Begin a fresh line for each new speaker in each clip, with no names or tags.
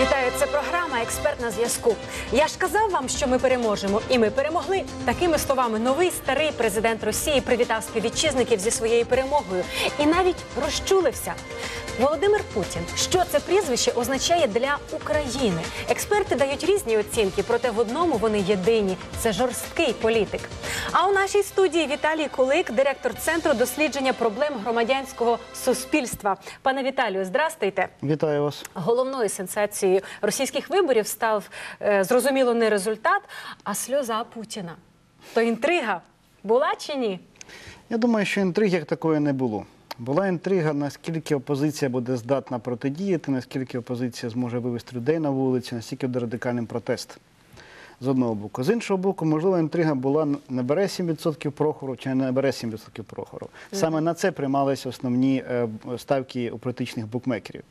Вітаю, це програма Експерт на зв'язку. Я ж казав вам, що ми переможемо, і ми перемогли. Такими словами, новий старий президент Росії привітав співвітчизників зі своєю перемогою і навіть розчулився. Володимир Путін. Що це прізвище означає для України? Експерти дають різні оцінки, проте в одному вони єдині це жорсткий політик. А у нашій студії Віталій Кулик, директор центру дослідження проблем громадянського суспільства. Пане Віталію, здрастуйте.
Вітаю вас.
Головною сенсацією російських виборів став е, зрозуміло не результат, а сльоза Путіна. То інтрига була чи ні?
Я думаю, що інтриги як такої не було. Була інтрига, наскільки опозиція буде здатна протидіяти, наскільки опозиція зможе вивести людей на вулицю, наскільки буде радикальним протест. З одного боку. З іншого боку, можливо, інтрига була не бере 7% Прохору чи не бере 7% Прохору. Саме на це приймалися основні е, ставки у політичних букмекерів.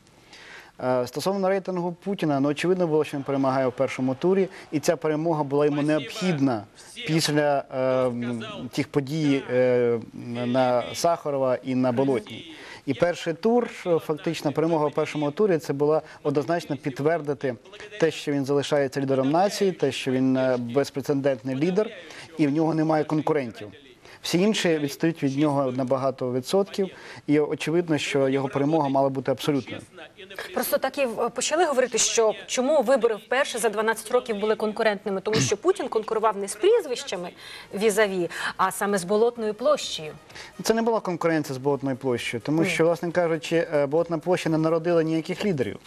Е, Стосовно рейтингу Путіна, ну очевидно було, що він перемагає у першому турі, і ця перемога була йому необхідна після е, тих подій е, на Сахарова і на Болотній. І перший тур, фактично перемога у першому турі, це була однозначно підтвердити те, що він залишається лідером нації, те, що він е, безпрецедентний лідер, і в нього немає конкурентів. Всі інші відстають від нього на багато відсотків, і очевидно, що його перемога мала бути абсолютною.
Просто так і почали говорити, що чому вибори вперше за 12 років були конкурентними, тому що Путін конкурував не з прізвищами візаві, а саме з болотною площею.
Це не була конкуренція з болотною площею, тому що, власне кажучи, е, болотна площа не народила ніяких лідерів.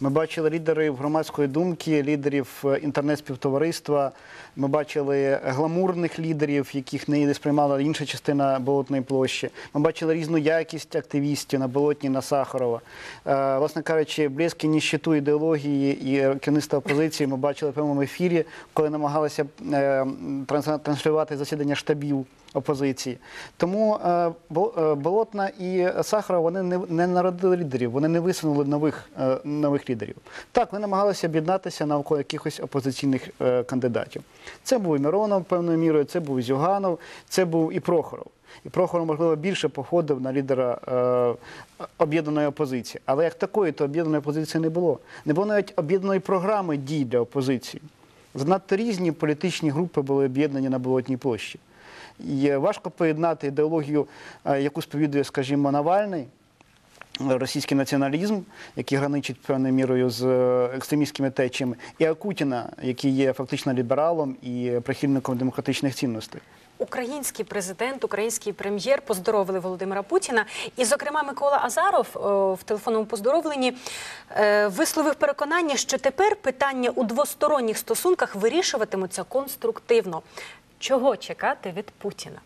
Ми бачили лідерів громадської думки, лідерів е, інтернет-співтовариства. Ми бачили гламурних лідерів, яких не сприймала інша частина болотної площі. Ми бачили різну якість активістів на болотні на Сахарова. Е, Власне кажучи, близькі ніщиту ідеології і керівництва опозиції ми бачили в прямому ефірі, коли намагалися е, транслювати засідання штабів опозиції. Тому е, е, Болотна і Сахаров вони не, народили лідерів, вони не висунули нових, е, нових лідерів. Так, вони намагалися об'єднатися навколо якихось опозиційних кандидатів. Це був і Миронов певною мірою, це був Зюганов, це був і Прохоров. І Прохоров, можливо, більше походив на лідера е, об'єднаної опозиції. Але як такої, то об'єднаної опозиції не було. Не було навіть об'єднаної програми дій для опозиції. Занадто різні політичні групи були об'єднані на Болотній площі. І е, важко поєднати ідеологію, е, яку сповідує, скажімо, Навальний, е, російський націоналізм, який граничить певною мірою з е, екстремістськими течіями, і Акутіна, який є фактично лібералом і прихильником демократичних цінностей.
Український президент, український прем'єр поздоровили Володимира Путіна. І, зокрема, Микола Азаров о, в телефонному поздоровленні е, висловив переконання, що тепер питання у двосторонніх стосунках вирішуватимуться конструктивно. Чого чекати від Путіна?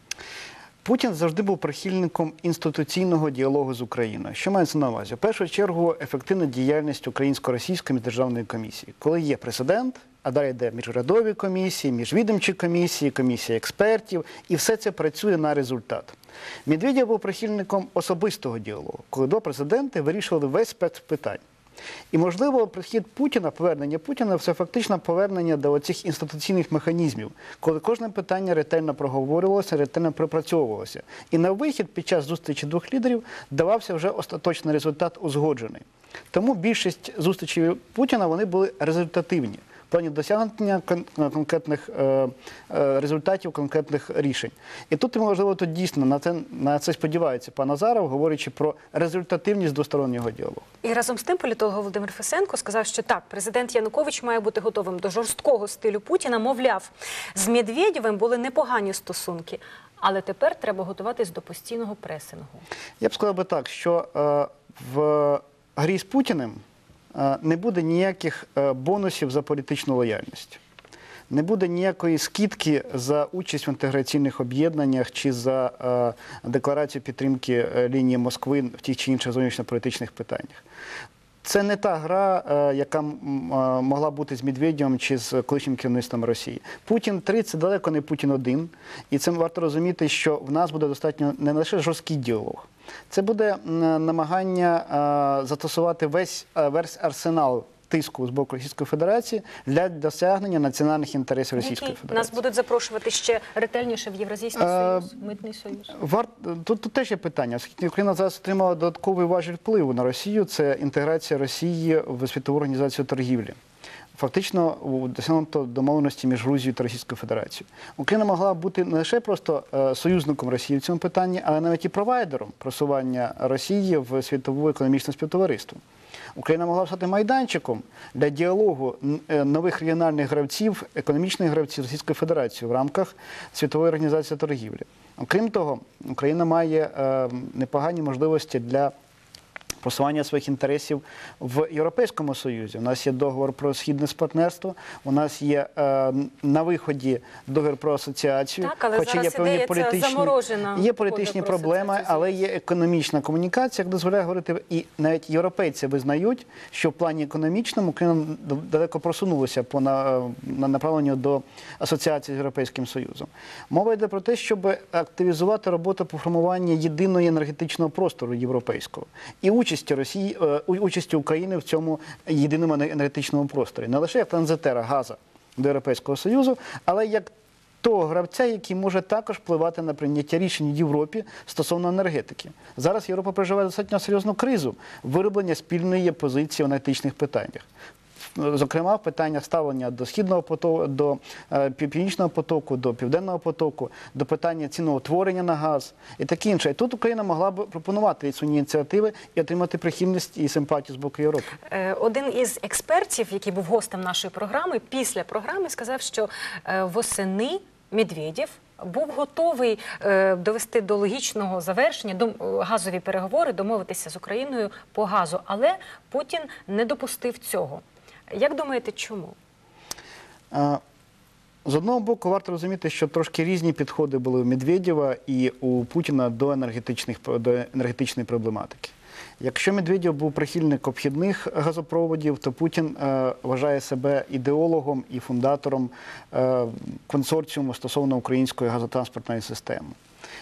Путін завжди був прихильником інституційного діалогу з Україною. Що мається на увазі? В першу чергу ефективна діяльність українсько-російської міждержавної комісії, коли є президент, а далі йде міжрядові комісії, міжвідомчі комісії, комісія експертів, і все це працює на результат. Медведєв був прихильником особистого діалогу, коли два президенти вирішували весь спектр питань. І, можливо, прихід Путіна, повернення Путіна це фактично повернення до цих інституційних механізмів, коли кожне питання ретельно проговорювалося, ретельно пропрацьовувалося. І на вихід під час зустрічі двох лідерів давався вже остаточний результат узгоджений. Тому більшість зустрічей Путіна вони були результативні в плані досягнення конкретних е, е, результатів, конкретних рішень. І тут можливо тут дійсно на це на це сподівається пан Азаров, говорячи про результативність двостороннього діалогу.
І разом з тим політолог Володимир Фесенко сказав, що так, президент Янукович має бути готовим до жорсткого стилю Путіна. Мовляв, з Медведєвим були непогані стосунки, але тепер треба готуватись до постійного пресингу.
Я б сказав би так, що е, в грі з Путіним е, не буде ніяких е, бонусів за політичну лояльність. Не буде ніякої скидки за участь в інтеграційних об'єднаннях чи за е, декларацію підтримки е, лінії Москви в тих чи інших зовнішньополітичних питаннях. Це не та гра, е, яка е, могла бути з Медведєвим чи з колишнім керівництвом Росії. Путін 3 це далеко не Путін один. І цим варто розуміти, що в нас буде достатньо не лише жорсткий діалог. Це буде намагання е, застосувати весь, е, весь арсенал тиску з боку Російської Федерації для досягнення національних інтересів Російської
Які
Федерації.
нас будуть запрошувати ще ретельніше в Євразійський
Е,
союз, митний союз.
Тут, тут теж є питання, оскільки Україна зараз отримала додатковий важіль впливу на Росію. Це інтеграція Росії в світову організацію торгівлі. Фактично досягнуто домовленості між Грузією та Російською Федерацією. Україна могла бути не лише просто е, союзником Росії в цьому питанні, але навіть і провайдером просування Росії в світове економічне співтовариство. Україна могла стати майданчиком для діалогу е, нових регіональних гравців, економічних гравців Російської Федерації в рамках світової організації торгівлі. Окрім того, Україна має е, непогані можливості для просування своїх інтересів в Європейському Союзі. У нас є договор про східне партнерство, у нас є е, на виході договір про асоціацію.
Так, але зараз іде ця заморожена
є політичні проблеми, але є економічна комунікація, як дозволяє говорити, і навіть європейці визнають, що в плані економічному Україна далеко просунулася по на, на направленню до асоціації з Європейським Союзом. Мова йде про те, щоб активізувати роботу по формуванню єдиного енергетичного простору європейського і участі Росії, е, участі України в цьому єдиному енергетичному просторі, не лише як транзитера газа до Європейського Союзу, але як того гравця, який може також впливати на прийняття рішень в Європі стосовно енергетики. Зараз Європа переживає достатньо серйозну кризу вироблення спільної позиції в енергетичних питаннях. Зокрема, в питаннях ставлення до східного потоку, до е, північного потоку, до південного потоку, до питання ціноутворення на газ і таке інше. І тут Україна могла б пропонувати свої ініціативи і отримати прихильність і симпатію з боку Європи.
Е, Один із експертів, який був гостем нашої програми, після програми сказав, що е, восени Медведєв був готовий довести до логічного завершення до, газові переговори, домовитися з Україною по газу, але Путін не допустив цього. Як думаєте, чому?
З одного боку, варто розуміти, що трошки різні підходи були у Медведєва і у Путіна до енергетичних до енергетичної проблематики. Якщо Медведєв був прихильник обхідних газопроводів, то Путін е, вважає себе ідеологом і фундатором е, консорціуму стосовно української газотранспортної системи.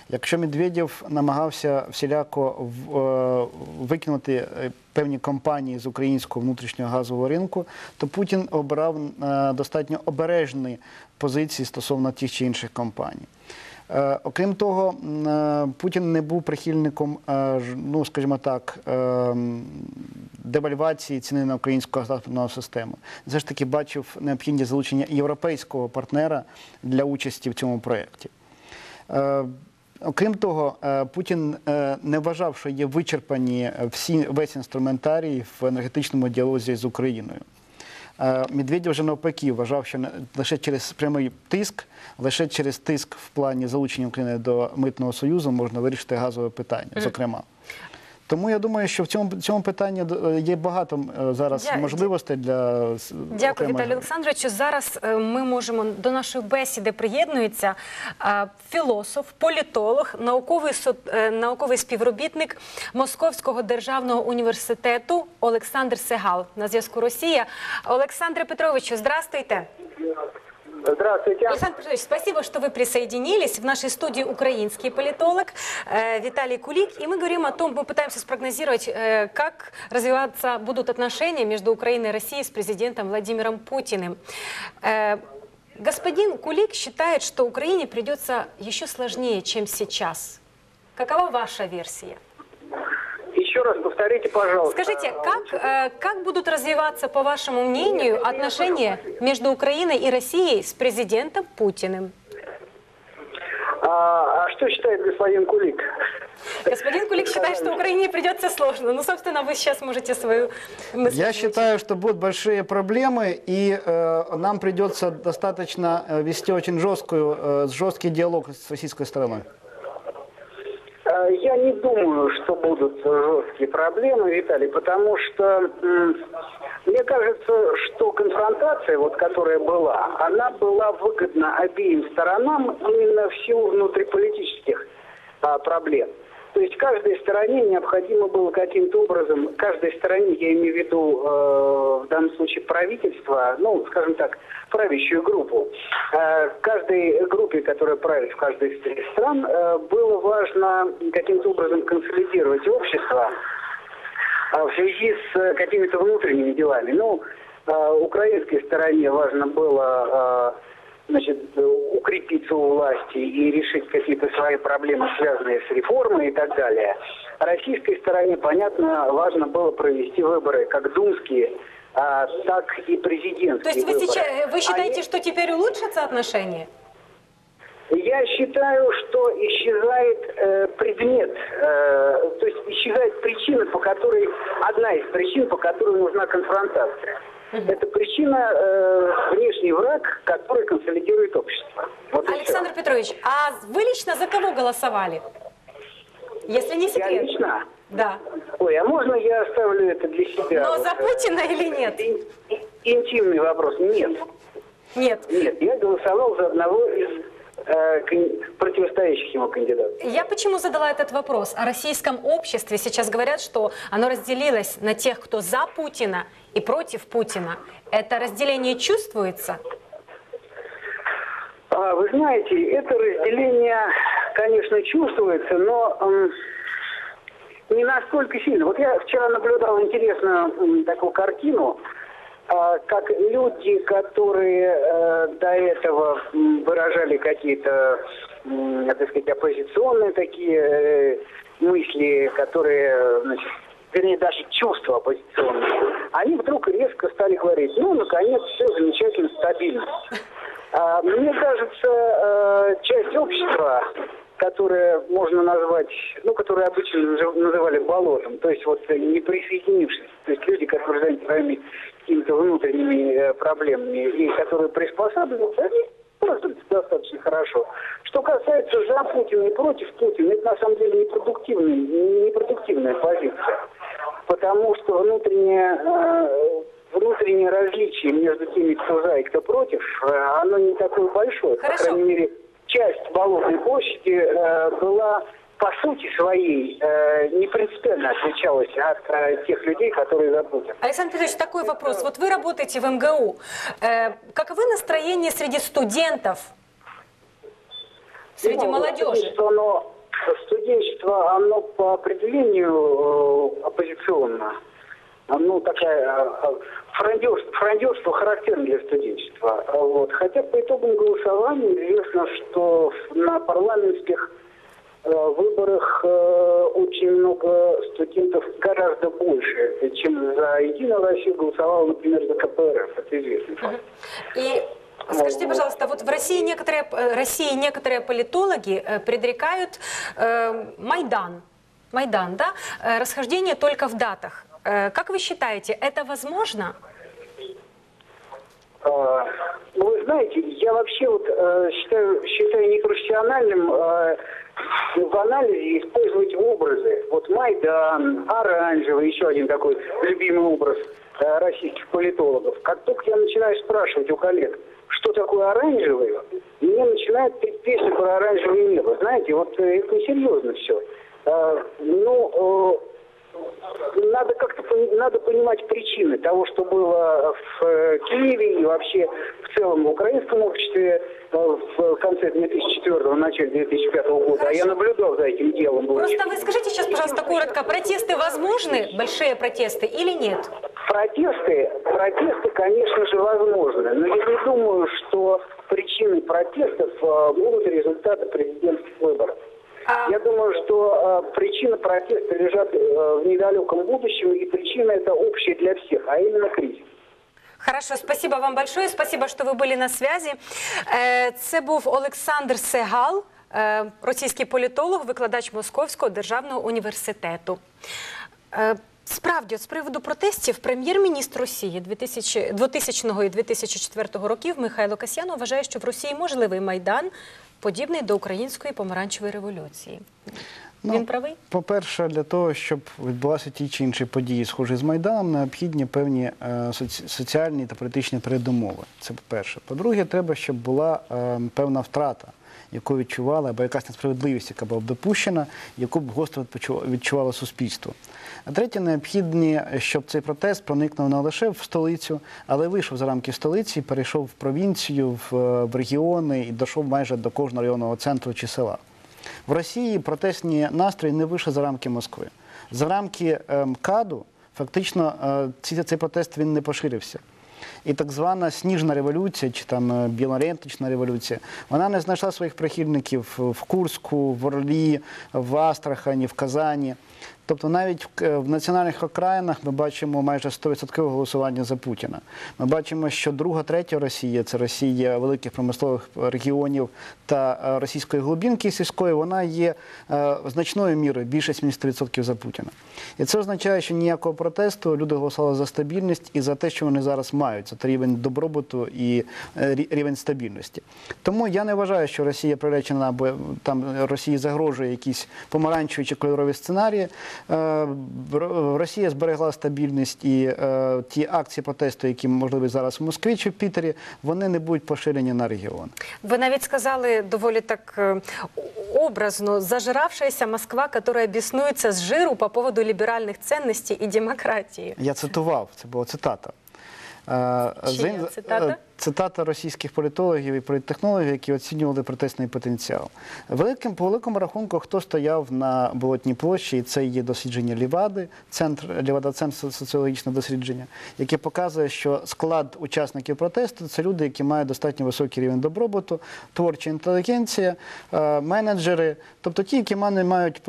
Якщо Медведєв намагався всіляко е, викинути е, певні компанії з українського внутрішнього газового ринку, то Путін обирав е, достатньо обережні позиції стосовно тих чи інших компаній. Окрім того, Путін не був прихильником, ну скажімо так, девальвації ціни на українську газотранспортну систему. Все ж таки бачив необхідність залучення європейського партнера для участі в цьому проєкті. Окрім того, е, Путін е, не вважав, що є вичерпані е, всі весь інструментарій в енергетичному діалозі з Україною. Медведєв вже навпаки вважав, що лише через прямий тиск, лише через тиск в плані залучення України до митного союзу можна вирішити газове питання, зокрема. Тому я думаю, що в цьому цьому питанні е, є багато е, зараз
Дя-
можливостей для
Дякую, Віталію Олександровичу. Зараз е, ми можемо до нашої бесіди приєднується філософ, політолог, науковий со- науковий співробітник Московського державного університету Олександр Сегал на зв'язку Росія. Олександре Петровичу, здравствуйте.
Здравствуйте.
Александр Петрович, спасибо, что вы присоединились. В нашей студии украинский политолог э, Виталий Кулик. И мы говорим о том, мы пытаемся спрогнозировать, э, как развиваться будут отношения между Украиной и Россией с президентом Владимиром Путиным. Э, господин Кулик считает, что Украине придется еще сложнее, чем сейчас. Какова ваша версия?
Раз повторите, пожалуйста.
Скажите, как, э, как будут развиваться, по вашему мнению, отношения между Украиной и Россией с президентом Путиным?
А, а что считает господин Кулик?
Господин Кулик считает, что Украине придется сложно. Ну, собственно, вы сейчас можете свою мысль
Я считаю, что будут большие проблемы, и э, нам придется достаточно э, вести очень жесткую, э, жесткий диалог с российской стороной.
Я не думаю, что будут жесткие проблемы, Виталий, потому что мне кажется, что конфронтация, вот, которая была, она была выгодна обеим сторонам именно в силу внутриполитических а, проблем. То есть каждой стороне необходимо было каким-то образом, каждой стороне, я имею в виду э, в данном случае правительство, ну, скажем так, правящую группу, э, каждой группе, которая правит в каждой из стран, э, было важно каким-то образом консолидировать общество, а, в связи с э, какими-то внутренними делами. Ну, а, украинской стороне важно было а, значит, укрепиться у власти и решить какие-то свои проблемы, связанные с реформой и так далее. Российской стороне, понятно, важно было провести выборы как думские, а, так и президентские
То есть вы,
выборы.
сейчас, вы
А
считаете, что теперь улучшатся отношения?
Я считаю, что исчезает э, предмет, э, то есть исчезает причина, по которой, одна из причин, по которой нужна конфронтация. Это причина э, внешний враг, который консолидирует общество. Вот.
Александр Петрович, а вы лично за кого голосовали? Если не
Я
секрет.
лично?
Да.
Ой, а можно я оставлю это для себя?
Но
Вот,
за
э,
Путина или нет?
ин- ин- интимный вопрос. Нет.
Нет.
Нет, я голосовал за одного из э, противостоящих ему кандидатов.
Я почему задала этот вопрос? О российском обществе сейчас говорят, что оно разделилось на тех, кто за Путина и против Путина. Это разделение чувствуется?
А, Вы знаете, это разделение, конечно, чувствуется, но не настолько сильно. Вот я вчера наблюдал интересную такую картину, как люди, которые э, до этого выражали какие-то, так сказать, оппозиционные такие э, мысли, которые, значит, вернее, даже чувства оппозиционные, они вдруг резко стали говорить, ну, наконец, все замечательно, стабильно. А, Мне кажется, э, часть общества, которое можно назвать, ну, которое обычно назыв- называли болотом, то есть вот не присоединившись, то есть люди, которые заняты своими какими-то внутренними э, проблемами и которые приспосабливаются, они пользуются достаточно хорошо. Что касается за Путина и против Путина, это на самом деле непродуктивная, непродуктивная позиция. Потому что внутреннее, э, внутреннее различие между теми, кто за и кто против, э, оно не такое большое.
Хорошо.
По крайней мере, часть Болотной площади э, была по сути своей э, не принципиально отличалась от э, тех людей, которые Путина.
Александр Петрович, такой вопрос. Вот вы работаете в МГУ. Э, каковы настроения среди студентов, среди
Ну,
молодежи?
Студенчество, оно, студенчество, оно по определению э, оппозиционно. Оно такая э, фрондерство, фрондерство характерно для студенчества. Вот. Хотя по итогам голосования известно, что на парламентских э, выборах э, очень много студентов, гораздо больше, чем за Единую Россию голосовало, например, за КПРФ. Это известный факт.
И скажите, пожалуйста, вот в России некоторые, э, России некоторые политологи предрекают э, Майдан, Майдан, да, расхождение только в датах. Как вы считаете, это возможно?
А, Ну, вы знаете, я вообще вот считаю, считаю непрофессиональным э, в анализе использовать образы. Вот Майдан, Оранжевый, еще один такой любимый образ э, российских политологов. Как только я начинаю спрашивать у коллег, что такое оранжевый, мне начинают петь песни про оранжевое небо. Знаете, вот э, это несерьезно все. ну, э, надо как-то надо понимать причины того, что было в э, Киеве и вообще в целом в украинском обществе э, в конце 2004 начале 2005 года. А я наблюдал за этим делом.
Просто вы скажите сейчас, пожалуйста, коротко, протесты возможны, большие протесты или нет?
Протесты, протесты, конечно же, возможны, но я не думаю, что причиной протестов э, будут результаты президентских выборов.
А-
Я думаю, что э, причина протеста лежат э, в недалеком будущем, и причина это общая для всех, а именно кризис.
Хорошо, спасибо вам большое. Спасибо, що ви були на зв'язі. Е, Це був Олександр Сегал, е, російський політолог, викладач Московського державного університету. Е, Справді, от з приводу протестів, прем'єр-міністр Росії 2000, 2000 і 2004 років Михайло Касьянов вважає, що в Росії можливий майдан, подібний до української помаранчевої революції. Він правий?
По-перше, для того, щоб відбулися ті чи інші події, схожі з Майданом, необхідні певні е, соці- соціальні та політичні передумови. Це по-перше. По-друге, треба, щоб була е, певна втрата, яку відчували, або якась несправедливість, яка була б допущена, яку б гостро відчу- відчувало суспільство. А третє, необхідні, щоб цей протест проникнув не лише в столицю, але вийшов за рамки столиці, перейшов в провінцію, в, е, в регіони і дійшов майже до кожного районного центру чи села. В Росії протестні настрої не вийшли за рамки Москви. За рамки МКАДу фактично е, цей протест він не поширився. І так звана сніжна революція, чи там е, білорентична революція, вона не знайшла своїх прихильників в Курську, в Орлі, в Астрахані, в Казані. Тобто навіть в, е, національних окраїнах ми бачимо майже 100% голосування за Путіна. Ми бачимо, що друга, третя Росія це Росія великих промислових регіонів та е, російської глибинки сільської, вона є е, значною мірою більше 70% за Путіна. І це означає, що ніякого протесту люди голосували за стабільність і за те, що вони зараз мають. Це рівень добробуту і рівень стабільності. Тому я не вважаю, що Росія приречена або там Росії загрожує якісь помаранчеві чи кольорові сценарії. Е, Росія зберегла стабільність і е, ті акції протесту, які можливі зараз в Москві чи в Пітері, вони не будуть поширені на регіон.
Ви навіть сказали доволі так е, образно, зажиравшаяся Москва, яка біснується з жиру по поводу ліберальних ценностей і демократії.
Я цитував, це була цитата.
Чия цитата?
е, Цитата російських політологів і політтехнологів, які оцінювали протестний потенціал. Великим по великому рахунку, хто стояв на болотній площі, і це є дослідження Лівади, центр Лівада Центр соціологічне дослідження, яке показує, що склад учасників протесту це люди, які мають достатньо високий рівень добробуту, творча інтелігенція, е, менеджери, тобто ті, які мають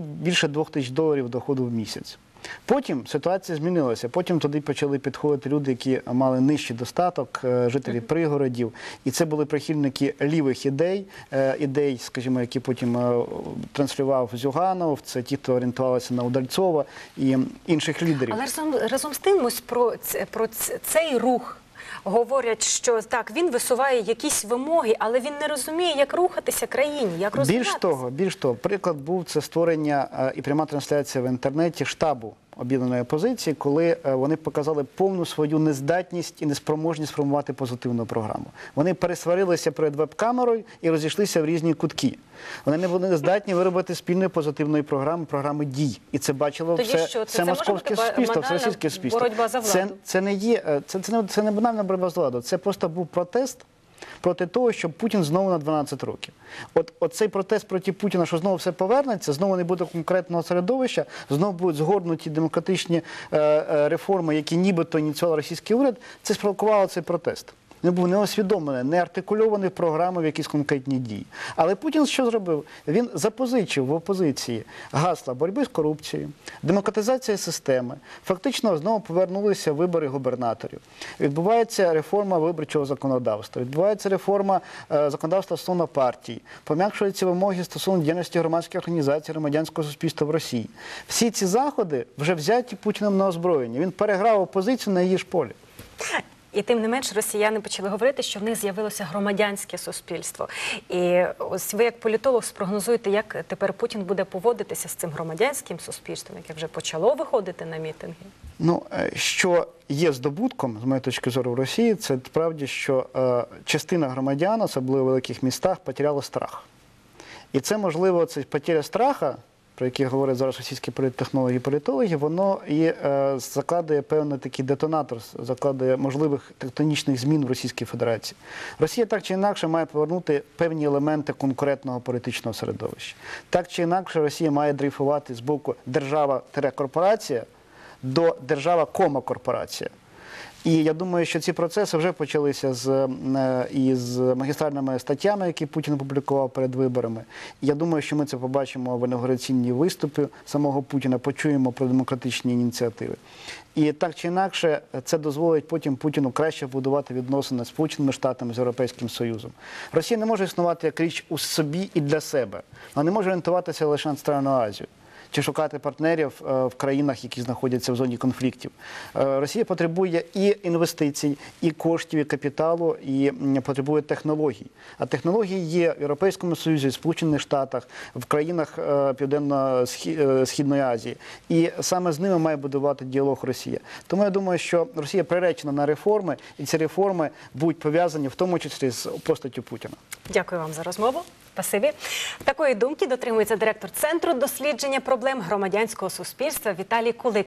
більше двох тисяч доларів доходу в місяць. Потім ситуація змінилася. Потім туди почали підходити люди, які мали нижчий достаток, е, жителі пригородів. І це були прихильники лівих ідей, е, ідей, скажімо, які потім е, транслював Зюганов. Це ті, хто орієнтувалися на Удальцова і інших лідерів.
Але разом, разом з тим, ось про, про цей рух говорять, що так, він висуває якісь вимоги, але він не розуміє, як рухатися країні, як
Більш того, більш того, приклад був це створення е, і пряма трансляція в інтернеті штабу об'єднаної опозиції, коли е, вони показали повну свою нездатність і неспроможність формувати позитивну програму. Вони пересварилися перед веб-камерою і розійшлися в різні кутки. Вони не були здатні виробити спільної позитивної програми, програми дій. І це бачило
Тоді
все,
що? Це- це
московське суспільство, все російське суспільство.
боротьба за
Це,
владу?
це не є е, це, це не це не банальна боротьба за владу. Це просто був протест проти того, щоб Путін знову на 12 років. От, от цей протест проти Путіна, що знову все повернеться, знову не буде конкретного середовища, знову будуть згорнуті демократичні е, е, реформи, які нібито ініціював російський уряд. Це спровокувало цей протест. Він був неосвідомлений, не артикульований програми в якісь конкретні дії. Але Путін що зробив? Він запозичив в опозиції гасла боротьби з корупцією, демократизація системи. Фактично знову повернулися вибори губернаторів. Відбувається реформа виборчого законодавства, відбувається реформа е, законодавства стосовно партій, пом'якшуються вимоги стосовно діяльності громадських організацій, громадянського суспільства в Росії. Всі ці заходи вже взяті Путіним на озброєння. Він переграв опозицію на її ж полі.
І тим не менш росіяни почали говорити, що в них з'явилося громадянське суспільство. І ось ви, як політолог, спрогнозуєте, як тепер Путін буде поводитися з цим громадянським суспільством, яке вже почало виходити на мітинги.
Ну, е, що є здобутком, з моєї точки зору, в Росії, це справді, що е, частина громадян, особливо в великих містах, потеряла страх. І це, можливо, це потеря страха, про який говорять зараз російські політтехнологи і політологи, воно і е, закладує певний такий детонатор, закладує можливих тектонічних змін в Російській Федерації. Росія так чи інакше має повернути певні елементи конкурентного політичного середовища. Так чи інакше, Росія має дрейфувати з боку держава-корпорація до держава-кома-корпорація. І я думаю, що ці процеси вже почалися з е, із магістральними статтями, які Путін опублікував перед виборами. Я думаю, що ми це побачимо в інаугураційній виступі самого Путіна, почуємо про демократичні ініціативи. І так чи інакше, це дозволить потім Путіну краще будувати відносини з Сполученими Штатами, з Європейським Союзом. Росія не може існувати як річ у собі і для себе. Вона не може орієнтуватися лише на Центральну Азію чи шукати партнерів е, в країнах, які знаходяться в зоні конфліктів. Е, Росія потребує і інвестицій, і коштів, і капіталу, і потребує технологій. А технології є в Європейському Союзі, в Сполучених Штатах, в країнах е, Південно-Східної Азії. І саме з ними має будувати діалог Росія. Тому я думаю, що Росія приречена на реформи, і ці реформи будуть пов'язані в тому числі з постаттю Путіна.
Дякую вам за розмову. Спасибі. Такої думки дотримується директор центру дослідження проблем громадянського суспільства Віталій Кулик.